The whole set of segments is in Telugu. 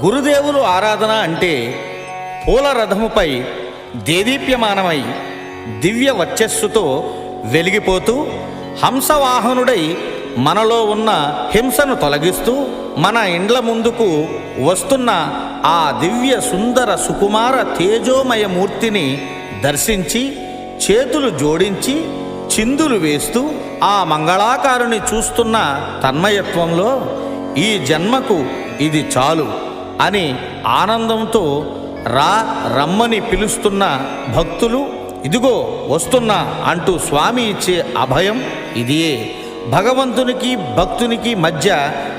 గురుదేవులు ఆరాధన అంటే పూల రథముపై దేదీప్యమానమై దివ్య వచ్చస్సుతో వెలిగిపోతూ హంసవాహనుడై మనలో ఉన్న హింసను తొలగిస్తూ మన ఇండ్ల ముందుకు వస్తున్న ఆ దివ్య సుందర సుకుమార తేజోమయ మూర్తిని దర్శించి చేతులు జోడించి చిందులు వేస్తూ ఆ మంగళాకారుని చూస్తున్న తన్మయత్వంలో ఈ జన్మకు ఇది చాలు అని ఆనందంతో రా రమ్మని పిలుస్తున్న భక్తులు ఇదిగో వస్తున్నా అంటూ స్వామి ఇచ్చే అభయం ఇదియే భగవంతునికి భక్తునికి మధ్య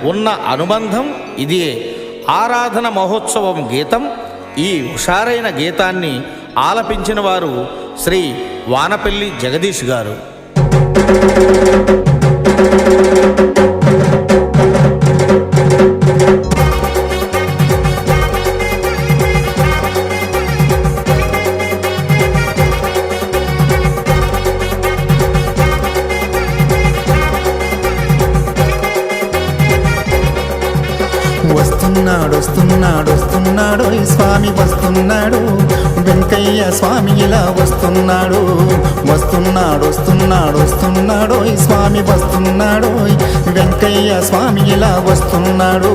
ఉన్న అనుబంధం ఇదియే ఆరాధన మహోత్సవం గీతం ఈ హుషారైన గీతాన్ని ఆలపించిన వారు శ్రీ వానపల్లి జగదీష్ గారు. వస్తున్నాడు వస్తున్నాడు ఈ స్వామి వస్తున్నాడు. వెంకయ్య స్వామి ఇలా వస్తున్నాడు వస్తున్నాడు వస్తున్నాడు వస్తున్నాడు ఈ స్వామి వస్తున్నాడు. వెంకయ్య స్వామి ఇలా వస్తున్నాడు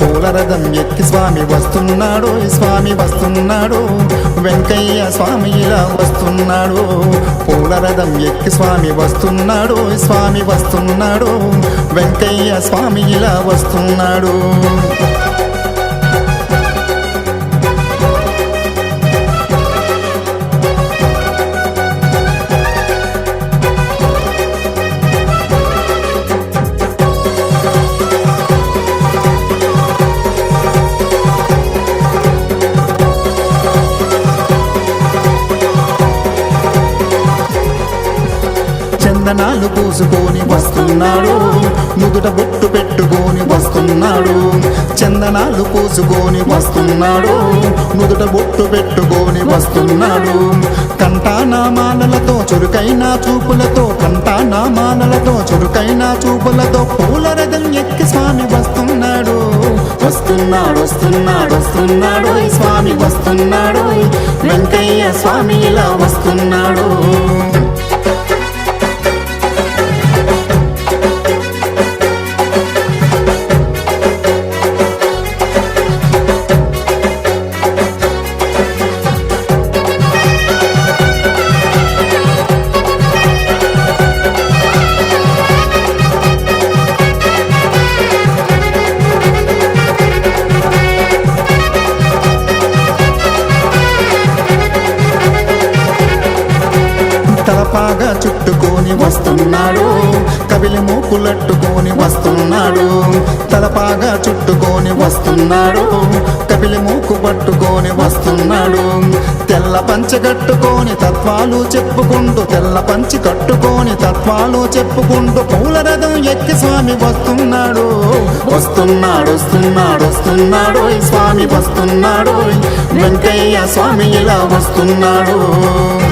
పూలరథం ఎక్కి స్వామి వస్తున్నాడు స్వామి వస్తున్నాడు. వెంకయ్య స్వామి ఇలా వస్తున్నాడు పూలరథం ఎక్కి స్వామి వస్తున్నాడు స్వామి వస్తున్నాడు. వెంకయ్య స్వామి ఇలా వస్తున్నాడు. చందనాలు పూసుకొని వస్తున్నాడు. ముదుట బొట్టు పెట్టుకొని వస్తున్నాడు. చందనాలు పూసుకొని వస్తున్నాడు. ముదుట బొట్టు పెట్టుకొని వస్తున్నాడు. కంటానామాలతో చురుకైన చూపులతో కంటానామాలతో చురుకైన చూపులతో పూల రథం ఎక్కి స్వామి వస్తున్నాడు. వస్తున్నాడు వస్తున్నాడు వస్తున్నాడు. ఈ స్వామి వస్తున్నాడు. వెంకయ్య స్వామి ఇలా వస్తున్నాడు. తలపాగా చుట్టుకొని వస్తున్నాడు. కవిలి మూకులట్టుకొని వస్తున్నాడు. తలపాగా చుట్టుకొని వస్తున్నాడు. కపిలి మూకు పట్టుకొని వస్తున్నాడు. తెల్ల పంచ కట్టుకొని తత్వాలు చెప్పుకుంటూ తెల్ల పంచి కట్టుకొని తత్వాలు చెప్పుకుంటూ పూల రథం ఎక్కి స్వామి వస్తున్నాడు. వస్తున్నాడు వస్తున్నాడు వస్తున్నాడు. స్వామి వస్తున్నాడు. వెంకయ్య స్వామి ఇలా వస్తున్నాడు.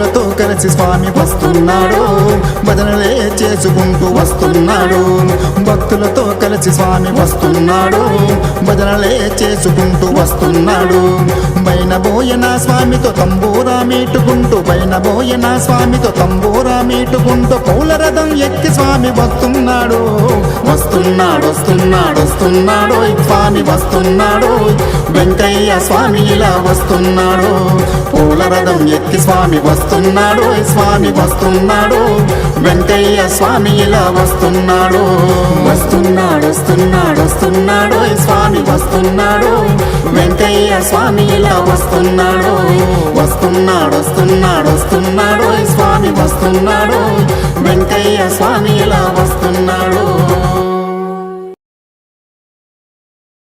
భక్తులతో కలిసి స్వామి వస్తున్నాడు. భజనలే చేసుకుంటూ వస్తున్నాడు. భక్తులతో కలిసి స్వామి వస్తున్నాడు. భజనలే చేసుకుంటూ వస్తున్నాడు. బైన బోయన స్వామితో తంబూరా మీటుకుంటూ బైన బోయన స్వామితో తంబూరా మీటుకుంటూ పౌలరథం ఎక్కి స్వామి వస్తున్నాడు. వస్తున్నాడు వస్తున్నాడు వస్తున్నాడు. స్వామి వస్తున్నాడు. వెంకయ్య స్వామి ఇలా వస్తున్నాడు. పూలరథం ఎక్కి స్వామి వస్తున్నాడు. వస్తున్నాడు స్వామి వస్తున్నాడు. వెంకయ్య స్వామి ఇలా వస్తున్నాడు. వస్తున్నాడు వస్తున్నాడు వస్తున్నాడు. స్వామి వస్తున్నాడు. వెంకయ్య స్వామి ఇలా వస్తున్నాడు. వస్తున్నాడు వస్తున్నాడు వస్తున్నాడు. స్వామి వస్తున్నాడు. వెంకయ్య స్వామి ఇలా వస్తున్నాడు.